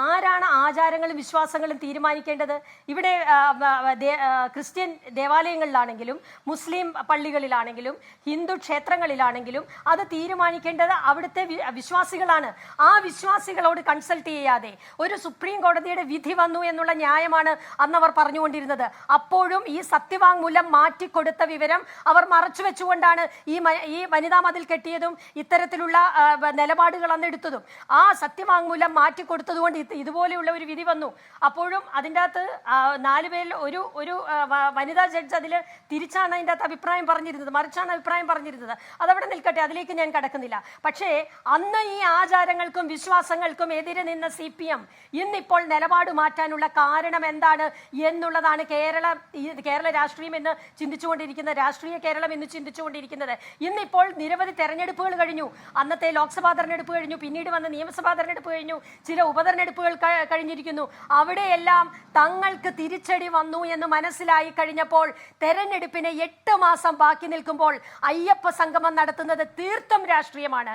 ആരാണ് ആചാരങ്ങളും വിശ്വാസങ്ങളും തീരുമാനിക്കേണ്ടത് ഇവിടെ ക്രിസ്ത്യൻ ദേവാലയങ്ങളിലാണെങ്കിലും മുസ്ലിം പള്ളികളിലാണെങ്കിലും ഹിന്ദു ക്ഷേത്രങ്ങളിലാണെങ്കിലും അത് തീരുമാനിക്കേണ്ടത് അവിടുത്തെ വിശ്വാസികളാണ്. ആ വിശ്വാസികളോട് കൺസൾട്ട് ചെയ്യാതെ ഒരു സുപ്രീം കോടതിയുടെ വിധി വന്നു എന്നുള്ള ന്യായമാണ് അന്നവർ പറഞ്ഞുകൊണ്ടിരുന്നത്. അപ്പോഴും ഈ സത്യവാങ്മൂലം മാറ്റിക്കൊടുത്ത വിവരം അവർ മറച്ചു വെച്ചുകൊണ്ടാണ് ഈ ഈ വനിതാ മതിൽ കെട്ടിയതും ഇത്തരത്തിലുള്ള നിലപാടുകൾ അന്ന് എടുത്തതും. ആ സത്യവാങ്മൂലം മാറ്റിക്കൊടുത്തതുകൊണ്ട് ഇത് ഇതുപോലെയുള്ള ഒരു വിധി വന്നു. അപ്പോഴും അതിന്റെ അകത്ത് നാല് പേരിൽ ഒരു ഒരു വനിതാ ജഡ്ജ് അതിൽ തിരിച്ചാണ് അതിന്റെ അകത്ത് അഭിപ്രായം പറഞ്ഞിരുന്നത് മറിച്ചാണ് അഭിപ്രായം പറഞ്ഞിരുന്നത്. അതവിടെ നിൽക്കട്ടെ അതിലേക്ക് ഞാൻ കടക്കുന്നില്ല. പക്ഷേ അന്ന് ഈ ആചാരങ്ങൾക്കും വിശ്വാസങ്ങൾക്കും എതിരെ നിന്ന സി പി എം ഇന്നിപ്പോൾ നിലപാട് മാറ്റാനുള്ള കാരണം എന്താണ് എന്നുള്ളതാണ് കേരള കേരള രാഷ്ട്രീയം എന്ന് ചിന്തിച്ചുകൊണ്ടിരിക്കുന്നത് രാഷ്ട്രീയ കേരളം എന്ന് ചിന്തിച്ചുകൊണ്ടിരിക്കുന്നത്. ഇന്നിപ്പോൾ നിരവധി തെരഞ്ഞെടുപ്പുകൾ കഴിഞ്ഞു. അന്നത്തെ ലോക്സഭാ തെരഞ്ഞെടുപ്പ് കഴിഞ്ഞു പിന്നീട് വന്ന നിയമസഭാ തെരഞ്ഞെടുപ്പ് കഴിഞ്ഞു. ചില ഉപതെരഞ്ഞെടുപ്പുകൾ ക- കഴിഞ്ഞിരിക്കുന്നു അവിടെയെല്ലാം തങ്ങൾക്ക് തിരിച്ചടി വന്നു എന്ന് മനസ്സിലായി കഴിഞ്ഞപ്പോൾ തെരഞ്ഞെടുപ്പിന് എട്ട് മാസം ബാക്കി നിൽക്കുമ്പോൾ അയ്യപ്പ സംഗമം നടത്തുന്നത് തീർത്തും രാഷ്ട്രീയമാണ്.